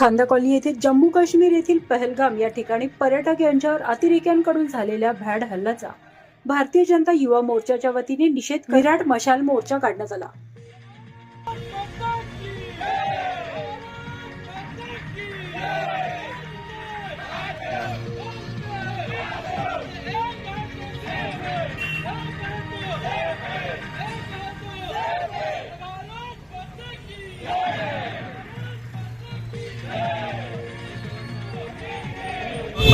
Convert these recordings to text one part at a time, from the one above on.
खांदा कॉलनी येथे जम्मू काश्मीर येथील पहलगाम या ठिकाणी पर्यटक यांच्यावर अतिरेक्यांकडून झालेल्या भ्याड हल्ल्याचा भारतीय जनता युवा मोर्चाच्या वतीने निषेध विराट मशाल मोर्चा काढण्यात आला.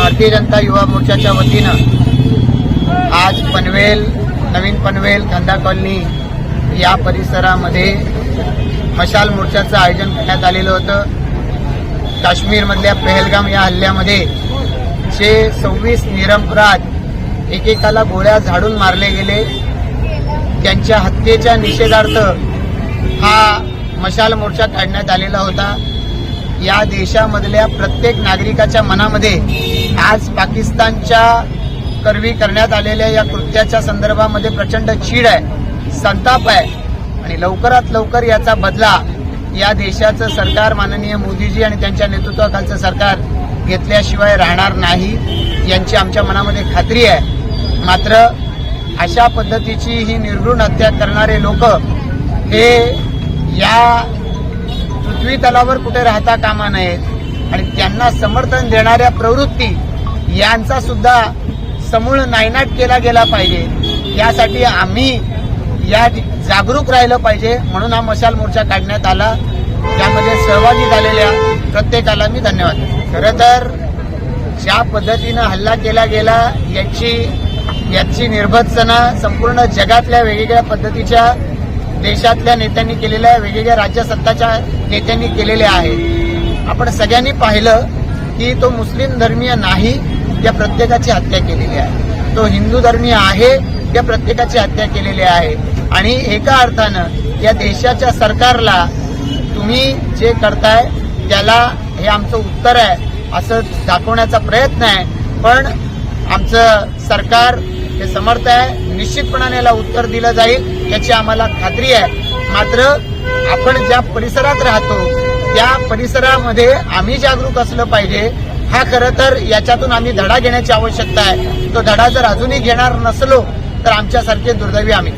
भारतीय जनता युवा मोर्चाच्या वतीनं आज पनवेल नवीन पनवेल कांदा कॉलनी या परिसरामध्ये मशाल मोर्चाचं आयोजन करण्यात आलेलं होतं. काश्मीरमधल्या पहलगाम या हल्ल्यामध्ये जे सव्वीस निरपराध एकेकाला गोळ्या झाडून मारले गेले त्यांच्या हत्येच्या निषेधार्थ हा मशाल मोर्चा काढण्यात आलेला होता. या देशामधल्या प्रत्येक नागरिकाच्या मनामध्ये आज पाकिस्तानच्या करवी करण्यात आलेल्या या कृत्याच्या संदर्भामध्ये प्रचंड चीड आहे संताप आहे. आणि लवकरात लवकर याचा बदला या देशाचं सरकार माननीय मोदीजी आणि त्यांच्या नेतृत्वाखालचं सरकार घेतल्याशिवाय राहणार नाही यांची आमच्या मनामध्ये खात्री आहे. मात्र अशा पद्धतीची ही निर्घृण हत्या करणारे लोक हे या पृथ्वी तलावर कुठे राहता कामा नयेत. आणि त्यांना समर्थन देणाऱ्या प्रवृत्ती यांचा सुद्धा समूळ नायनाट केला गेला पाहिजे. यासाठी आम्ही या जागरूक राहिलं पाहिजे म्हणून हा मशाल मोर्चा काढण्यात आला. त्यामध्ये सहभागी झालेल्या प्रत्येकाला मी धन्यवाद खरं तर ज्या पद्धतीनं हल्ला केला गेला याची याची निर्भत्सना संपूर्ण जगातल्या वेगवेगळ्या पद्धतीच्या देशातल्या नेत्यांनी केलेल्या वेगवेगळ्या राज्यसत्ताच्या नेत्यांनी केलेल्या आहेत. आपण सगळ्यांनी पाहिलं की तो मुस्लिम धर्मीय नाही त्या प्रत्येकाची हत्या केलेली आहे. तो हिंदू धर्मीय आहे त्या प्रत्येकाची हत्या केलेली आहे. आणि एका अर्थानं या देशाच्या सरकारला तुम्ही जे करताय त्याला हे आमचं उत्तर आहे असं दाखवण्याचा प्रयत्न आहे. पण आमचं सरकार हे समर्थ आहे निश्चितपणाने याला उत्तर दिलं जाईल याची आम्हाला खात्री आहे. मात्र आपण ज्या परिसरात राहतो त्या परिसरामध्ये आम्ही जागरूक असलं पाहिजे. हा खरं तर याच्यातून आम्ही धडा घेण्याची आवश्यकता आहे. तो धडा जर अजूनही घेणार नसलो तर आमच्यासारखे दुर्दैवी आम्ही.